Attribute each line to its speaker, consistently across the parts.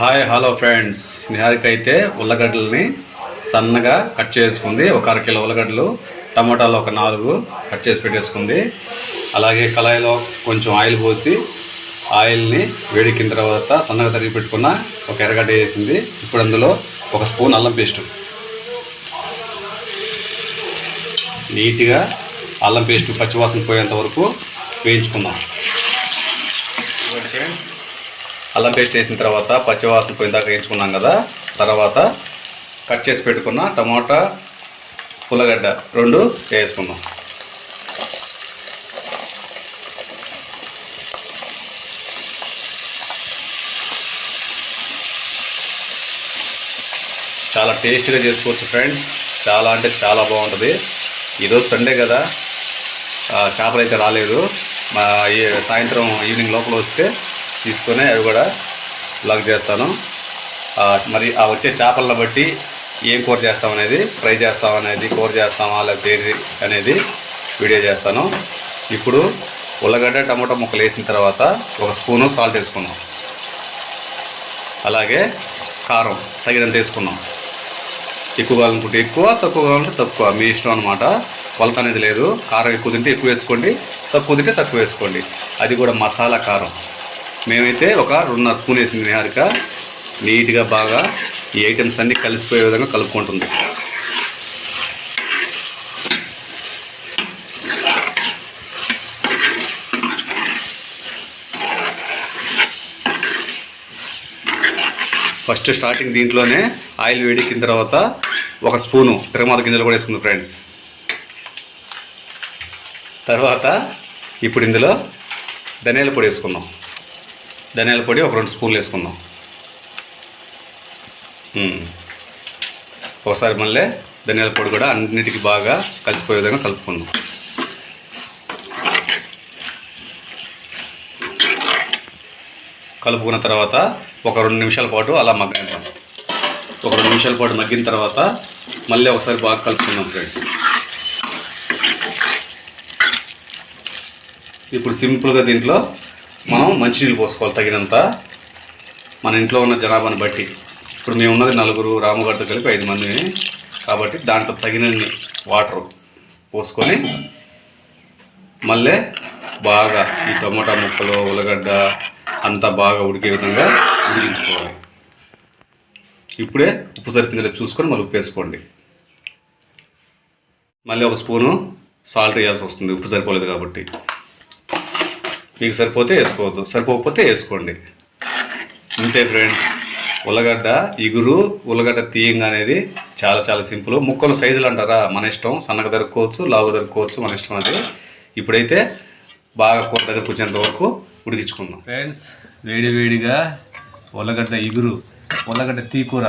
Speaker 1: Hi hello friends Niharika అయితే ఉల్లగడ్డలని సన్నగా cut చేసుకుంది. ఒక అరకిలో ఉల్లగడ్డలు టమాటాలు ఒక నాలుగు కట్ చేసి పెట్టేసుకుంది. అలాగే కళాయిలో కొంచెం ఆయిల్ పోసి ఆయిల్ని వేడికిన తర్వాత సన్నగా తరిగి పెట్టుకున్న ఒక ఎర్రగడ్డ వేసింది. ఇప్పుడు అందులో ఒక స్పూన్ అల్లం పేస్ట్. నీట్గా అల్లం పేస్ట్ పచ్చివాసన పోయేంత వరకు వేయించుకుందాం. ఫ్రెండ్స్ అల్లం పేస్ట్ వేసిన తర్వాత పచ్చివాసన పోయిన వేయించుకున్నాం కదా తర్వాత కట్ చేసి పెట్టుకున్న టమాటా ఉల్లగడ్డ రెండు వేసుకుందాం. చాలా టేస్టీగా చేసుకోవచ్చు ఫ్రెండ్స్. చాలా అంటే చాలా బాగుంటుంది. ఈరోజు సండే కదా. చేపలు అయితే రాలేదు. మా సాయంత్రం ఈవినింగ్ లోపల వస్తే తీసుకొని అవి కూడా బ్లాక్ చేస్తాను. మరి ఆ వచ్చే చేపలను బట్టి ఏం కూర చేస్తాం అనేది ఫ్రై చేస్తాం అనేది కూర చేస్తామా లేకపోతే అనేది వీడియో చేస్తాను. ఇప్పుడు ఉల్లగడ్డ టమాటో ముక్కలు వేసిన తర్వాత ఒక స్పూను సాల్ట్ వేసుకున్నాం అలాగే కారం తగినంత వేసుకున్నాం ఎక్కువ కావాలనుకుంటే ఎక్కువ తక్కువ కావాలంటే తక్కువ. మీ ఇష్టం అనమాట కొలత అనేది లేదు. కారం ఎక్కువ తింటే ఎక్కువ వేసుకోండి తక్కువ తింటే తక్కువ వేసుకోండి. అది కూడా మసాలా కారం. మేమైతే ఒక రెండున్నర స్పూన్ వేసింది నిహారిక. నీట్గా బాగా ఈ ఐటమ్స్ అన్నీ కలిసిపోయే విధంగా కలుపుకుంటుంది. ఫస్ట్ స్టార్టింగ్ దీంట్లోనే ఆయిల్ వేడికిన తర్వాత ఒక స్పూను తిరుమల గింజలు కూడా వేసుకుంది ఫ్రెండ్స్. తర్వాత ఇప్పుడు ఇందులో ధనియాల పొడి వేసుకుందాం. ధనియాల పొడి ఒక రెండు స్పూన్లు వేసుకుందాం. ఒకసారి మళ్ళీ ధనియాల పొడి కూడా అన్నిటికీ బాగా కలిసిపోయే విధంగా కలుపుకుందాం. కలుపుకున్న తర్వాత ఒక రెండు నిమిషాల పాటు అలా మగ్గనిద్దాం ఒక రెండు నిమిషాల పాటు మగ్గిన తర్వాత మళ్ళీ ఒకసారి బాగా కలుపుకుందాం ఫ్రెండ్స్ ఇప్పుడు సింపుల్గా దీంట్లో మనం మంచినీళ్ళు పోసుకోవాలి తగినంత. మన ఇంట్లో ఉన్న జనాభాని బట్టి. ఇప్పుడు మేము ఉన్నది నలుగురు రామగడ్డ కలిపి ఐదు మంది కాబట్టి దాంట్లో తగినన్ని వాటర్ పోసుకొని మళ్ళీ బాగా ఈ టమోటా ముక్కలు ఉల్లగడ్డ అంతా బాగా ఉడికే విధంగా ఉడికించుకోవాలి. ఇప్పుడే ఉప్పు సరిపోయిందో చూసుకొని మళ్ళీ ఉప్పు వేసుకోండి. మళ్ళీ ఒక స్పూను సాల్ట్ వేయాల్సి వస్తుంది. ఉప్పు సరిపోలేదు కాబట్టి. మీకు సరిపోతే వేసుకోవద్దు. సరిపోకపోతే వేసుకోండి. అంతే ఫ్రెండ్స్. ఉల్లగడ్డ ఇగురు ఉల్లగడ్డ తీయంగా అనేది చాలా చాలా సింపుల్. ముక్కలు సైజులు అంటారా? మన ఇష్టం. సన్నగా దొరుకోవచ్చు లావుగా దొరుకోవచ్చు మన ఇష్టం అది. ఇప్పుడైతే బాగా కూర దగ్గర కూర్చేంత వరకు ఉడికించుకుందాం. ఫ్రెండ్స్ వేడి వేడిగా ఉల్లగడ్డ ఇగురు ఉల్లగడ్డ తీకూర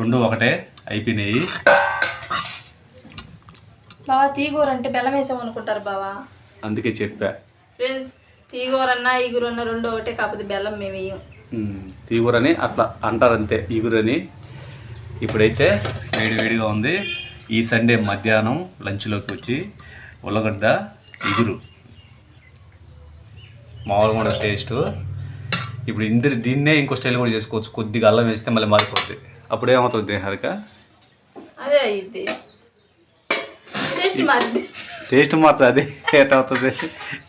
Speaker 1: రెండు ఒకటే అయిపోయినాయి.
Speaker 2: బావా తీగూర అంటే బెల్లం వేసాం అనుకుంటారు బావా.
Speaker 1: అందుకే చెప్పా.
Speaker 2: ఫ్రెండ్స్ తీగూరన్నా ఈగురన్నా రెండు ఒకటే కాకపోతే బెల్లం మేము వేయం.
Speaker 1: తీగూరని అట్లా అంటారు అంతే ఈగురని ఇప్పుడైతే వేడి వేడిగా ఉంది. ఈ సండే మధ్యాహ్నం లంచ్లోకి వచ్చి ఉల్లగడ్డ ఇగురు. మామూలుగా కూడా టేస్ట్. ఇప్పుడు ఇందరి దీన్నే ఇంకో స్టైల్ కూడా చేసుకోవచ్చు. కొద్దిగా అల్లం వేస్తే మళ్ళీ మారిపోతుంది అప్పుడు ఏమవుతుంది హరిక?
Speaker 2: అదే అయ్యిద్ది టేస్ట్ మారింది.
Speaker 1: టేస్ట్ మారుతుంది అది ఏటవుతుంది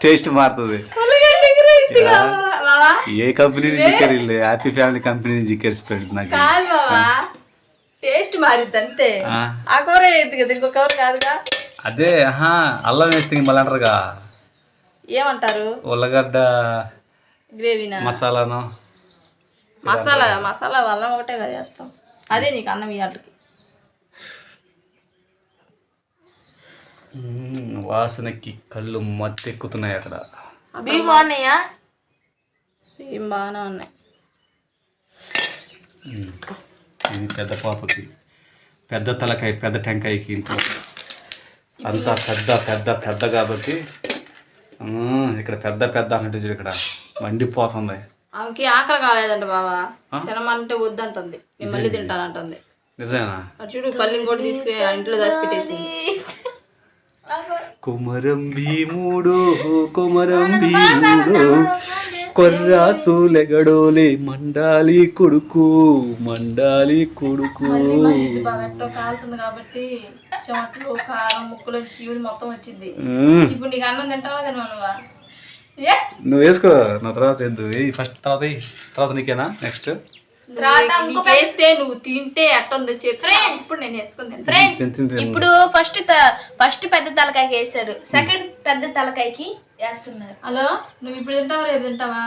Speaker 1: టేస్ట్ మారుతుంది. ఏ కంపెనీ జిక్కర్ హ్యాపీ ఫ్యామిలీ కంపెనీ జిక్కర్ ఫ్రెండ్స్ నాకు.
Speaker 2: టేస్ట్ మారిద్ది అంతే
Speaker 1: ఆ.
Speaker 2: కూర అయ్యిద్ది కదా ఇంకో కూర కాదుగా?
Speaker 1: అదే ఆహా అల్లం వేస్తే మళ్ళీ అంటారుగా.
Speaker 2: ఏమంటారు?
Speaker 1: ఉల్లగడ్డ
Speaker 2: గ్రేవీనా?
Speaker 1: మసాలాను.
Speaker 2: మసాలా మసాలా అల్లం ఒకటే కదా చేస్తాం. అదే నీకు అన్నం ఇవాళకి
Speaker 1: వాసనకి కళ్ళు మత్తెక్కుతున్నాయి అక్కడ.
Speaker 2: అవి బాగున్నాయా? ఏం బాగానే ఉన్నాయి.
Speaker 1: ఇది పెద్ద పాపకి పెద్ద తలకాయ పెద్ద టెంకాయకి ఇంట్లో. అంతా పెద్ద పెద్ద పెద్ద కాబట్టి ఇక్కడ పెద్ద పెద్ద అన్నట్టు చూడు ఇక్కడ. మండిపోతుంది.
Speaker 2: ఆమెకి ఆకలి కాలేదంట బావా. తినమంటే వద్దంటుంది. మళ్ళీ తింటానంటుంది.
Speaker 1: నిజమేనా?
Speaker 2: అటు చూడు పల్లి ఇంకోటి తీసుకుని ఆ ఇంట్లో దాచిపెట్టేసింది.
Speaker 1: కుమరం భీముడు కుమరం భీముడు కొర్రాసు లెగడోలే మండాలి కొడుకు మండాలి కొడుకు.
Speaker 2: కాలుతుంది కాబట్టి చెమట్లు కారం ముక్కులు చీవులు మొత్తం వచ్చింది. ఇప్పుడు నీకు అన్నం తింటావా తినవా నువ్వా?
Speaker 1: వేసుకో నా తర్వాత వద్దు ఫస్ట్ తర్వాత. తర్వాత నీకేనా? నెక్స్ట్
Speaker 2: వేస్తే నువ్వు తింటే ఎట్టుందో చెప్పి. ఇప్పుడు నేను
Speaker 3: ఫ్రెండ్స్ ఇప్పుడు ఫస్ట్ ఫస్ట్ పెద్ద తలకాయకి వేసారు సెకండ్ పెద్ద తలకాయకి వేస్తున్నారు.
Speaker 2: హలో? నువ్వు ఇప్పుడు తింటావా రేపు తింటావా?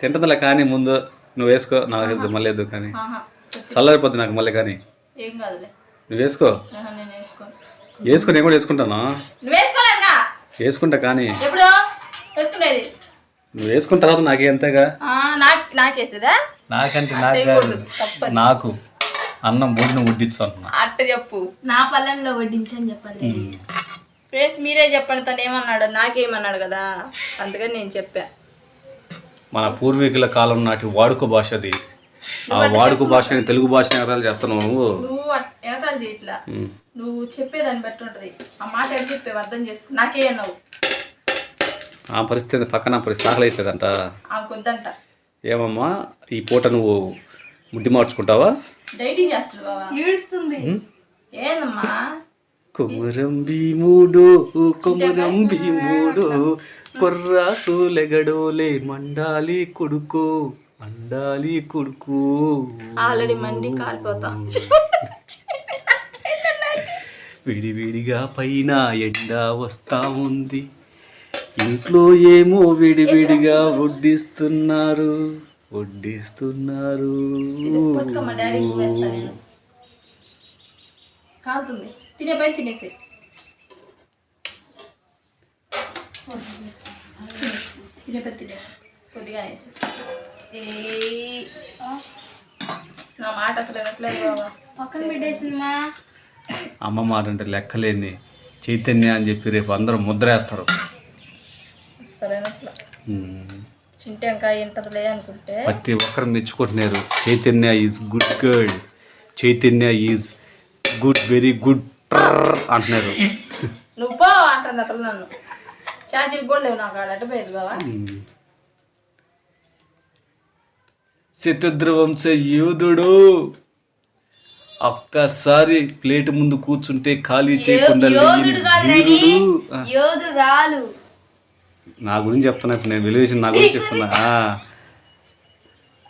Speaker 1: తింటుందిలే కానీ ముందు నువ్వు వేసుకో నాకు మళ్ళీ వద్దు కానీ.
Speaker 2: ఆహా
Speaker 1: చల్లారిపోద్ది నాకు మళ్ళీ కానీ.
Speaker 2: ఏం కాదులే.
Speaker 1: నువ్వు వేసుకో.
Speaker 2: ఆహా, నేను వేసుకోను
Speaker 1: వేసుకో నేను కూడా వేసుకుంటాను?
Speaker 2: నువ్వు
Speaker 1: వేసుకుంటా కానీ.
Speaker 2: ఎప్పుడు? వేసుకునేది.
Speaker 1: నువ్వు వేసుకున్న తర్వాత నాకే
Speaker 2: నాకు నాకేసేదా?
Speaker 1: నాకంటే నాకు నాకు అన్నం భోజనం వడ్డించు అంటున్నా.
Speaker 2: అట్ట చెప్పు.
Speaker 3: నా పల్లెంలో వడ్డించని చెప్పాలి
Speaker 2: ఫ్రెండ్స్ మీరే చెప్పండి తను ఏమన్నాడు. నాకేమన్నాడు కదా? అందుకని నేను చెప్పా.
Speaker 1: మన పూర్వీకుల కాలం నాటి వాడుక భాష అది. ఆ వాడుక భాషని తెలుగు భాష ఎగతాలు చేస్తున్నావు నువ్వు?
Speaker 2: నువ్వు ఎగతాలు చేయట్లా. నువ్వు చెప్పేదాన్ని బట్టి ఉంటది. ఆ మాట ఎడ చెప్పేవి అర్థం చేసుకో. నాకే అన్నావు.
Speaker 1: ఆ పరిస్థితి పక్కన పరిస్థితి
Speaker 2: ఆమె కొద్దంట
Speaker 1: ఏమమ్మా ఈ పూట నువ్వు ముడ్డి మార్చుకుంటావా?
Speaker 2: డైటింగ్ చేస్తుంది బావా.
Speaker 3: ఏడుస్తుంది.
Speaker 2: ఏందమ్మా?
Speaker 1: కుమరం భీముడు కుమరం భీముడు కొర్రాసు లెగడోలే మండాలి కొడుకు మండాలి కొడుకు.
Speaker 2: ఆల్రెడీ మండి కాలిపోతా.
Speaker 1: విడివిడిగా పైన ఎండ వస్తా ఉంది. ఇంట్లో ఏమో విడివిడిగా వడ్డిస్తున్నారు. వడ్డిస్తున్నారు.
Speaker 2: పట్టుకో మా డాడీకి వేస్తా నేను. కాలుతుంది. తినే పైన తినేసి తినే పైన తినేసి కొద్దిగా వేసి నా మాట అసలు వినట్లేదు బాబా.
Speaker 3: పక్కన పెట్టేసిందమ్మా
Speaker 1: అమ్మ మాట అంటే లెక్కలేని చైతన్య అని చెప్పి రేపు అందరూ ముద్రేస్తారు
Speaker 2: అసలు చింటంకాయ అనుకుంటే.
Speaker 1: ప్రతి ఒక్కరు మెచ్చుకుంటున్నారు. Chaitanya is good girl. Chaitanya is good very good అంటున్నారు.
Speaker 2: నువ్వు అంటుంది అసలు నన్ను. ఛార్జీలు కూడా లేవు నాకు అటు పోయేది బావా.
Speaker 1: చతుర్ధ్రువంశ యూదుడు ఒక్కసారి ప్లేట్ ముందు కూర్చుంటే ఖాళీ చేయకుండా లేని ధీరుడు. ఆ,
Speaker 3: యోధు రాలు.
Speaker 1: నా గురించి చెప్తున్నా ఇప్పుడు నేను విలువేషన్ నా గురించి చెప్తున్నా.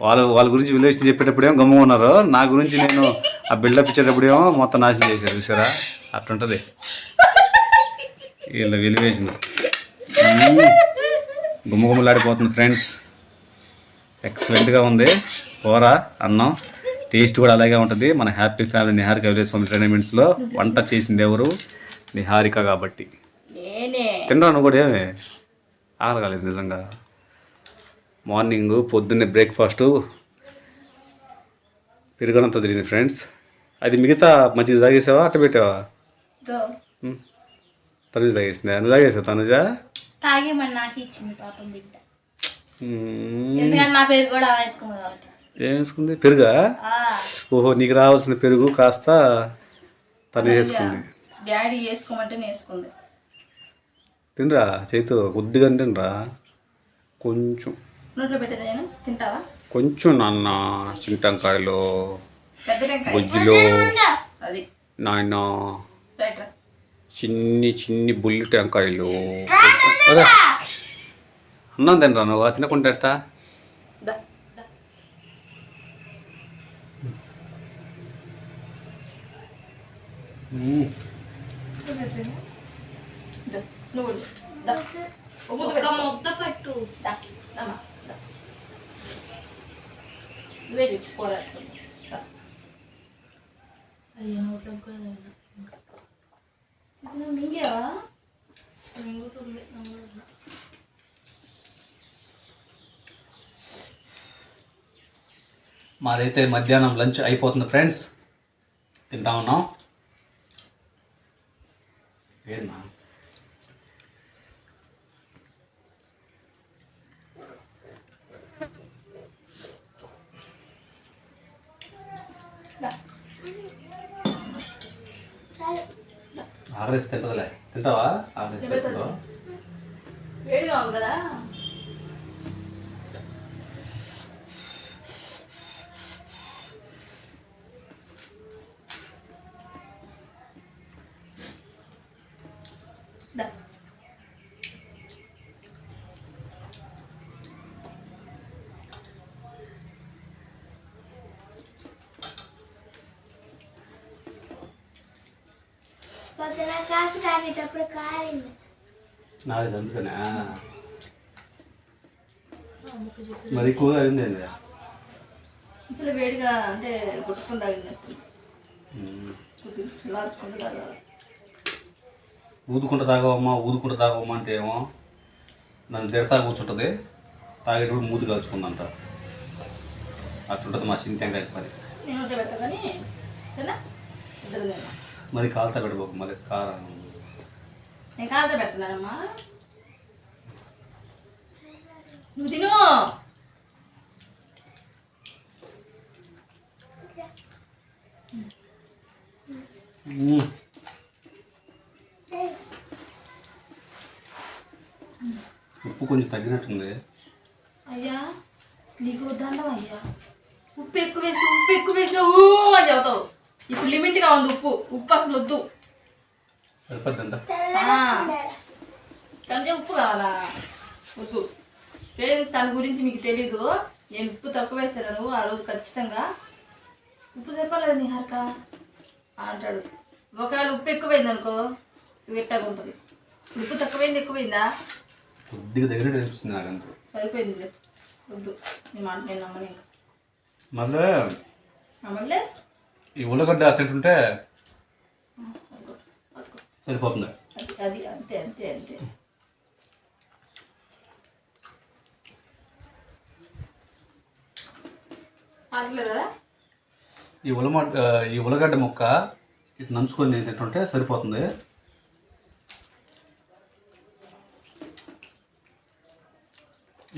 Speaker 1: వాళ్ళు వాళ్ళ గురించి విలువేషన్ చెప్పేటప్పుడు ఏమో గమ్మ ఉన్నారు. నా గురించి నేను ఆ బిల్డప్ ఇచ్చేటప్పుడు ఏమో మొత్తం నాశనం చేశారు చూసారా? అట్లుంటది. వీళ్ళ విలువేషన్ గుమ్మ గుమ్మలాడిపోతుంది ఫ్రెండ్స్ ఎక్సలెంట్గా ఉంది. కూర అన్నం. టేస్ట్ కూడా అలాగే ఉంటుంది. మన happy family Niharika village family టెర్నమెంట్స్లో వంట చేసింది ఎవరు? నిహారిక కాబట్టి. తినరా నువ్వు కూడా ఏమి? ఆకలి కాలేదు నిజంగా. మార్నింగ్ పొద్దున్నే బ్రేక్ఫాస్ట్ పెరుగనంత తిరిగింది ఫ్రెండ్స్. అది మిగతా మంచిది తాగేసావా అట్ట పెట్టావా. తనుజ తాగేసిందా? నువ్వు తాగేసావు తనుజ?
Speaker 3: తాగేమని నాకు ఇచ్చింది పాపం బిడ్డ.
Speaker 1: మ్మ్.
Speaker 3: ఎందుకంటే నా పేరు కూడా ఆమె వేసుకుంది కాబట్టి.
Speaker 1: ఏం వేసుకుంది? పెరుగా? ఓహో నీకు రావాల్సిన పెరుగు కాస్త తను వేసుకుంది.
Speaker 2: డాడీ వేసుకోమంటే వేసుకుంది.
Speaker 1: తినరా? చేతితో కొద్దిగా తినరా? కొంచెం.
Speaker 2: నోట్లో పెట్టేది నేను తింటావా?
Speaker 1: కొంచెం నాన్న చింటంకాయలో
Speaker 2: పెద్ద టెంకాయ.
Speaker 1: బొజ్జిలో
Speaker 2: అది.
Speaker 1: నాయన చిన్ని చిన్ని బుల్లి టెంకాయలు. అన్నం తినరా నువ్వు? తినకుంటే ఎట్టా?
Speaker 2: నువ్వు
Speaker 3: ఒక్క
Speaker 2: పట్టు. నువ్వే.
Speaker 3: అయ్యో కూడా
Speaker 2: మింగావా
Speaker 3: మింగుతుంది.
Speaker 1: మాదైతే మధ్యాహ్నం లంచ్ అయిపోతుంది ఫ్రెండ్స్ తింటా ఉన్నాం ఏనా ఆకలిస్తే తింటదిలే. తింటావా? తింటావా?
Speaker 2: వేడిగా ఉంది కదా
Speaker 4: పొద్దున కాఫీ తాగేటప్పుడు కారింది
Speaker 1: నాది అందుకనే మరి ఎక్కువగా అయింది?
Speaker 2: ఇప్పుడు వేడిగా అంటే. కొద్దిగా చల్లార్చుకుంటూ తాగాలి.
Speaker 1: ఊదుకుంటూ తాగవమ్మా ఊదుకుంటూ తాగవమ్మా అంటే ఏమో నన్ను తిడతా కూర్చుంటుంది. తాగేటప్పుడు మూతి కాల్చుకుందంట. అట్లుంటుంది మా చింత పని.
Speaker 2: నేను సరేనా? నేను
Speaker 1: మరి కాలుతా పెట్టుకోకు మళ్ళీ కారం
Speaker 2: నేను కాదా పెట్టినానమ్మా నువ్వు తిను.
Speaker 1: ఉప్పు కొంచెం తగ్గినట్టుంది.
Speaker 2: అయ్యా నీకు దండం అయ్యా. ఉప్పు ఎక్కువ వేసి ఉప్పు ఎక్కువ వేసావు అని చెబుతావు. ఇప్పుడు లిమిట్గా ఉంది ఉప్పు. ఉప్పు అసలు వద్దు.
Speaker 1: సరిపోద్దంట.
Speaker 2: తనకే ఉప్పు కావాలా? వద్దు లేదు తన గురించి మీకు తెలీదు. నేను ఉప్పు తక్కువ వేసాను ఆ రోజు ఖచ్చితంగా. ఉప్పు సరిపోలేదు నీ హరక? అంటాడు. ఒకవేళ ఉప్పు ఎక్కువైంది అనుకో ఎట్టాగా ఉంటుంది. ఉప్పు తక్కువైంది ఎక్కువైందా?
Speaker 1: కొద్దిగా తగినట్టు అనిపిస్తుంది నాకంతా.
Speaker 2: సరిపోయింది వద్దు. నీ మాట నేను నమ్మని ఇంకా.
Speaker 1: మళ్ళీ
Speaker 2: నమ్మలే
Speaker 1: ఈ ఉల్లగడ్డ తింటుంటే. సరిపోతుంది?
Speaker 2: అది అంతే అంతే అంతే.
Speaker 1: ఈ ఉలమ ఈ ఉల్లగడ్డ ముక్క ఇటు నంచుకొని తింటుంటే సరిపోతుంది.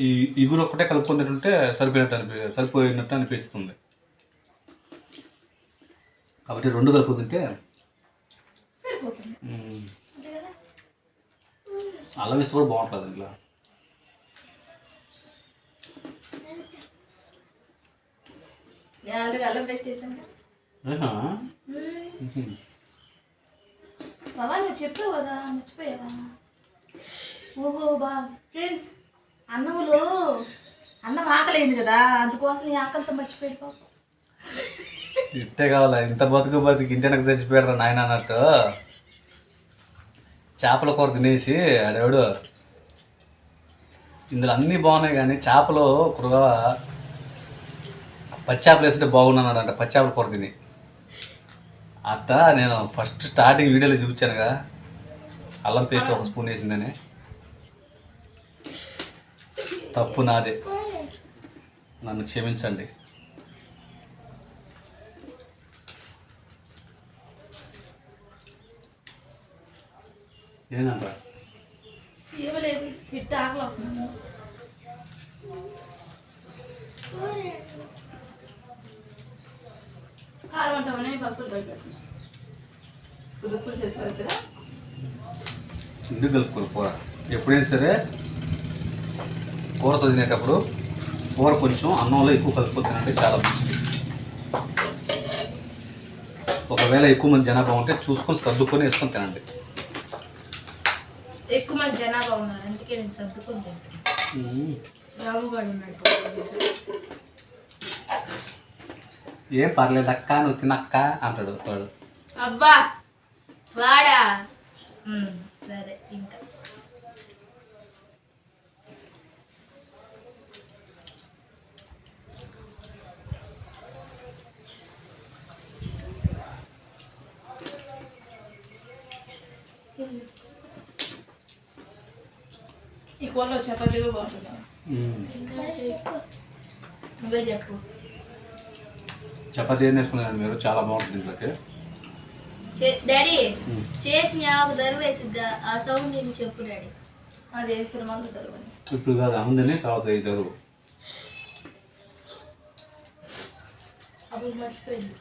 Speaker 1: ఈ ఇగురు ఒక్కటే కలుపుకొని తింటుంటే సరిపోయినట్టు అనిపి సరిపోయినట్టు అనిపిస్తుంది. కాబట్టి రెండు కలుపు తింటే
Speaker 2: సరిపోతుంది.
Speaker 1: మ్మ్,
Speaker 2: అంతే కదా?
Speaker 1: అల్లం వేస్తే కూడా బాగుంటుంది ఇంట్లో
Speaker 2: నేను ఆల్రెడీ అల్లం పేస్ట్ వేసాను. బాబా నువ్వు చెప్పావు కదా మర్చిపోయావా? ఓహో బా. ఫ్రెండ్స్ అన్నంలో అన్నం ఆకలేదు కదా అందుకోసం ఈ ఆకలితో మర్చిపోయాడు పాప.
Speaker 1: ఇట్టే కావాలా? ఇంత బతుకు బతుకు ఇంటెనకు చచ్చిపోయాడు నాయన అన్నట్టు. చేపల కూర తినేసి ఆడెవడు. ఇందులో అన్నీ బాగున్నాయి కానీ చేపలు కురగా పచ్చాపలు వేస్తుంటే బాగున్నానంట పచ్చాపల కూర తిని. అట్ట నేను ఫస్ట్ స్టార్టింగ్ వీడియోలో చూపించాను కదా అల్లం పేస్ట్ ఒక స్పూన్ వేసిందని. తప్పు నాదే. నన్ను క్షమించండి.
Speaker 2: ఆకలి కారం అంటామని సరిపోతుందా
Speaker 1: ఇందుకు కలుపుకోరు కూర. ఎప్పుడైనా సరే కూరతో తినేటప్పుడు కూర కొంచెం అన్నంలో ఎక్కువ కలుపుకొని తినంటే చాలా మంచిది. ఒకవేళ ఎక్కువ మంది జనాభా ఉంటే చూసుకొని సర్దుకొని వేసుకొని తినండి.
Speaker 3: ఎక్కువ జనాభా ఉన్నారు అందుకే నేను సర్దుకొని రాముగాడు
Speaker 1: ఏం పర్లేదు అక్క నువ్వు తినక్క అంటాడు వాడు.
Speaker 3: అబ్బా వాడా? సరే ఇంకా
Speaker 2: ఈ కూరలో చపాతీ కూడా బాగుంటుంది.
Speaker 3: నువ్వే చెప్పు
Speaker 1: చపాతీ ఏం వేసుకున్నాను మీరు చాలా బాగుంటుంది ఇంట్లోకి
Speaker 3: డాడీ. చేతిని ఆకు దరువేసిద్దా ఆ సౌండ్ నేను చెప్పు డాడీ
Speaker 2: అది వేసిన మందు తరువని
Speaker 1: ఇప్పుడు కాదు అమ్ముందని తర్వాత ఇది చదువు
Speaker 3: అప్పుడు మర్చిపోయింది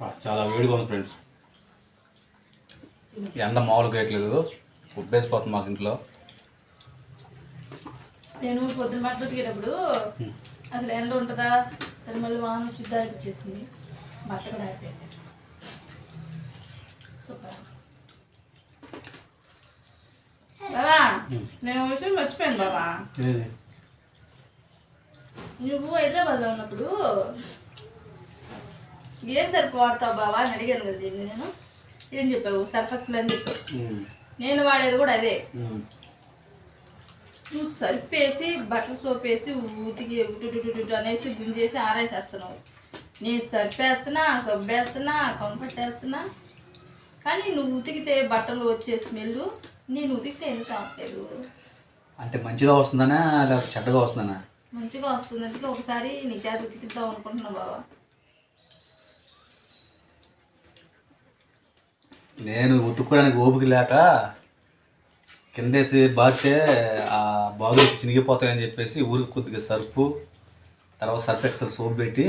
Speaker 1: ఆ, చాలా వేడిగా ఉంది ఫ్రెండ్స్ ఎండ మామూలుగా వేయట్లేదు ఉబ్బేసిపోతుంది మాకు ఇంట్లో.
Speaker 2: నేను పొద్దున్న మాట బతికేటప్పుడు అసలు ఎండ ఉంటుందా? అది మళ్ళీ వాన వచ్చిద్దా అనిపించేసింది బట్ట కూడా అయిపోయింది సూపర్. బాబా నేను విషయం మర్చిపోయాను బాబా నువ్వు హైదరాబాద్లో ఉన్నప్పుడు ఏ సర్ఫ్ వాడతావు బావా అని అడిగాను కదా దీన్ని నేను. ఏం చెప్పావు? సర్ఫ్ ఎక్సెల్ అని చెప్పావు. నేను వాడేది కూడా అదే. నువ్వు సర్ఫ్ వేసి బట్టల సోప్ వేసి ఉతికి ఉటు అనేసి గుంజేసి ఆరేసేస్తున్నావు. నేను సర్ఫ్ వేస్తున్నా సబ్బు వేస్తున్నా. కంఫర్ట్ వేస్తున్నా కానీ నువ్వు ఉతికితే బట్టలు వచ్చే స్మెల్ నేను ఉతికితే ఎందుకు అవ్వలేదు
Speaker 1: అంటే మంచిగా వస్తుందనా లేకపోతే చెడ్డగా వస్తుందనా?
Speaker 2: మంచిగా వస్తుంది. అందుకే ఒకసారి నీ చేత ఉతికిద్దాం అనుకుంటున్నా బావా.
Speaker 1: నేను ఉతుక్కోవడానికి ఓపిక లేక కిందేసి బాగితే ఆ బాగులకి చినిగిపోతాయని చెప్పేసి ఊరికి కొద్దిగా సర్పు తర్వాత సర్ఫ్ ఎక్సెల్ సోప్ పెట్టి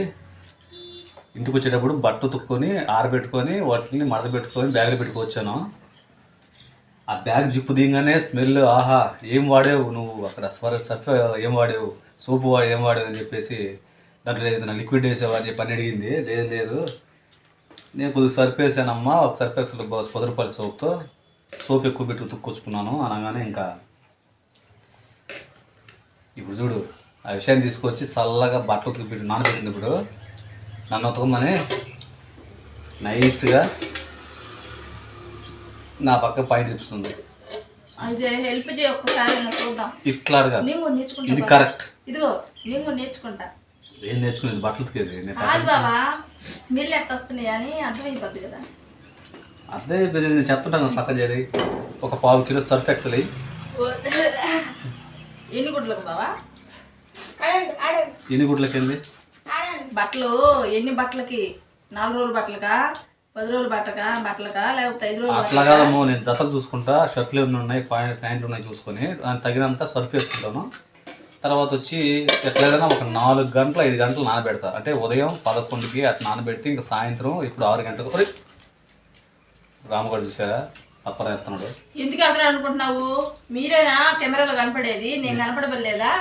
Speaker 1: ఇంటికి వచ్చేటప్పుడు బట్ట ఉతుక్కొని ఆరబెట్టుకొని వాటిని మడత పెట్టుకొని బ్యాగ్లో పెట్టుకొచ్చాను ఆ బ్యాగ్ జిప్పు దిగానే స్మెల్ ఆహా ఏం వాడేవు నువ్వు? అక్కడ స్వర సర్ఫ్ ఏం వాడేవు? సోపు వాడి ఏం వాడేవు అని చెప్పేసి దాంట్లో ఏదైనా లిక్విడ్ వేసావా అని చెప్పి అని అడిగింది. లేదు లేదు. నేను కొద్దిగా సర్ఫ్ వేసానమ్మా ఒక సర్ఫ్ ఎక్సల్ పది రూపాయల సోప్తో. సోప్ ఎక్కువ పెట్టి ఉతుక్కొచ్చుకున్నాను అనగానే ఇంకా ఇప్పుడు చూడు ఆ విషయాన్ని తీసుకొచ్చి చల్లగా బట్టలు ఉతికి పెట్టి నానబెట్టింది ఇప్పుడు. నన్ను ఉతకమని నైస్గా నా పక్క పాయింట్ తిప్పుతుంది
Speaker 2: అయితే హెల్ప్ చేయ ఒక్కసారి నాకు చూద్దాం.
Speaker 1: ఇట్లా అడగా
Speaker 2: నేను కూడా నేర్చుకుంటా
Speaker 1: ఇది. కరెక్ట్
Speaker 2: ఇదిగో నేను నేర్చుకుంటా.
Speaker 1: ఏం నేర్చుకునేది? బట్టలు
Speaker 2: కాదు బావా స్మెల్ ఎట్ట వస్తున్నాయి అని అర్థమైపోద్ది కదా.
Speaker 1: అదే ఇప్పుడు నేను చెప్తుంటాను పక్కన చేరి. ఒక పావు కిలో సర్ఫ్ ఎక్సల్ అయ్యి
Speaker 2: ఎన్ని గుడ్లకు బావా?
Speaker 1: ఎన్ని గుడ్లకి
Speaker 3: ఆడండి.
Speaker 2: బట్టలు ఎన్ని బట్టలకి? నాలుగు రోజుల బట్టలకా? పది రోజుల బట్టకా బట్టలకా? లేకపోతే ఐదు రోజుల
Speaker 1: అట్లా కాదమ్మో నేను జతలు చూసుకుంటా. షర్ట్లు ఉన్నాయి? ప్యాంట్ ప్యాంట్లు ఉన్నాయి చూసుకొని. దానికి తగినంత సర్ఫ్ వేసుకుంటాను. తర్వాత వచ్చి ఎట్లయినా ఒక నాలుగు గంటలు ఐదు గంటలు నానబెడతా. అంటే ఉదయం పదకొండుకి అట్లా నానబెడితే ఇంకా సాయంత్రం ఇప్పుడు ఆరు గంటలకు! రామగడు చూసారా? సప్పర ఎత్తున్నాడు
Speaker 2: ఎందుకు అతను అనుకుంటున్నావు? మీరేనా? కెమెరాలో కనపడేది. నేను కనపడబడలేదా?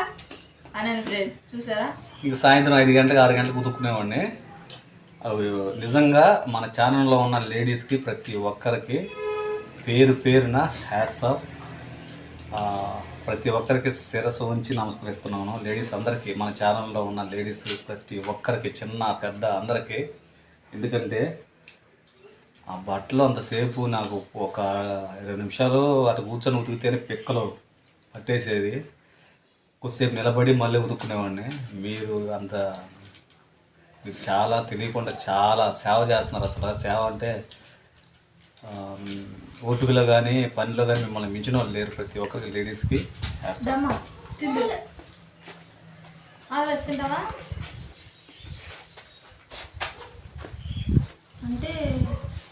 Speaker 2: అని అని ఫ్రెండ్స్ చూసారా?
Speaker 1: ఇంక సాయంత్రం ఐదు గంటలకు ఆరు గంటలకు ఉతుక్కునేవాడిని. అవి నిజంగా మన ఛానల్లో ఉన్న లేడీస్కి ప్రతి ఒక్కరికి పేరు పేరున హ్యాట్స్ ఆఫ్ ప్రతి ఒక్కరికి శిరస్సు ఉంచి నమస్కరిస్తున్నాను. లేడీస్ అందరికీ మన ఛానల్లో ఉన్న లేడీస్ ప్రతి ఒక్కరికి చిన్న పెద్ద అందరికీ ఎందుకంటే ఆ బట్టలు అంతసేపు నాకు ఒక ఇరవై నిమిషాలు అటు కూర్చొని ఉతికితేనే పిక్కలు పట్టేసేది. కొద్దిసేపు నిలబడి మళ్ళీ ఉతుక్కునేవాడిని. మీరు అంత మీకు చాలా తెలియకుండా చాలా సేవ చేస్తున్నారు అసలు. సేవ అంటే ఓపికలో కానీ పనిలో కానీ మిమ్మల్ని మించిన వాళ్ళు లేరు ప్రతి ఒక్కరికి లేడీస్కి
Speaker 2: అంటే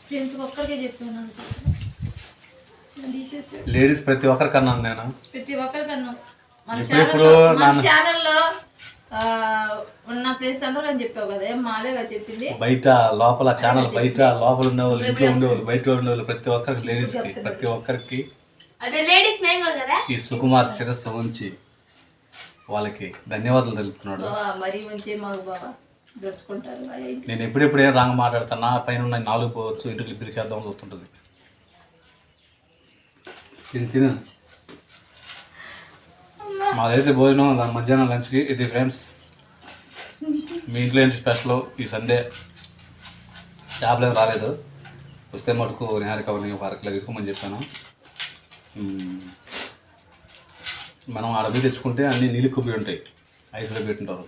Speaker 2: ఫ్రెండ్స్ ఒక్కరికే చెప్తున్నాను
Speaker 1: లేడీస్ ప్రతి ఒక్కరికి అన్నాను నేను.
Speaker 2: ప్రతి ఒక్కరికన్నా. మన
Speaker 1: ఎప్పుడెప్పుడు
Speaker 2: ఛానల్లో ఉన్న ఫ్రెండ్స్ అందరూ అని చెప్పావు కదా ఏం మాదేగా చెప్పింది?
Speaker 1: బయట లోపల ఛానల్ బయట లోపల ఉండేవాళ్ళు ఇంట్లో ఉండేవాళ్ళు బయట ఉండేవాళ్ళు ప్రతి ఒక్కరికి లేడీస్కి ప్రతి ఒక్కరికి.
Speaker 3: అదే లేడీస్ కదా?
Speaker 1: ఈ సుకుమార్ శిరస్సు ఉంచి వాళ్ళకి ధన్యవాదాలు తెలుపుతున్నాడు.
Speaker 2: మరీ మంచి మాకు బాగా?
Speaker 1: నేను ఎప్పుడెప్పుడు ఏం రాంగ్ మాట్లాడతాను నా పైన ఉన్న నాలుగు పోవచ్చు ఇంటికి పిరికేద్దాం చూస్తుంటుంది. తిని తిను. మాదైతే భోజనం మధ్యాహ్నం లంచ్కి ఇది ఫ్రెండ్స్ మీ ఇంట్లో ఏంటి స్పెషల్ ఈ సండే షాప్లో రాలేదు. వస్తే మటుకు నిహారిక అవన్నీ ఒక తీసుకోమని చెప్పాను. మనం అడవి తెచ్చుకుంటే అన్ని నీళ్ళు కుప్పి ఉంటాయి. ఐస్లో పెట్టుంటారు.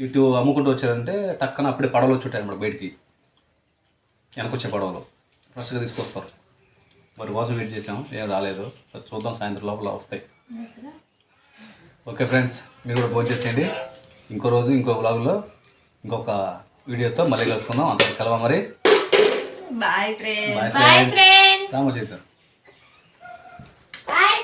Speaker 1: ఇటు అమ్ముకుంటూ వచ్చారంటే టక్కన అప్పుడే పడవలు వచ్చి ఉంటాయి అన్నమాట బయటికి. వెనకొచ్చే పడవలు. ఫ్రెష్గా తీసుకొస్తారు. వాటి కోసం వెయిట్ చేసాము ఏం రాలేదు. చూద్దాం సాయంత్రం లోపల వస్తాయి. ఓకే ఫ్రెండ్స్ మీరు కూడా ఫోన్ చేసేయండి. ఇంకో రోజు ఇంకో వ్లాగ్లో ఇంకొక వీడియోతో మళ్ళీ కలుసుకుందాం. అంతకు సెలవు మరి.
Speaker 2: Bye friends
Speaker 1: bye
Speaker 3: bye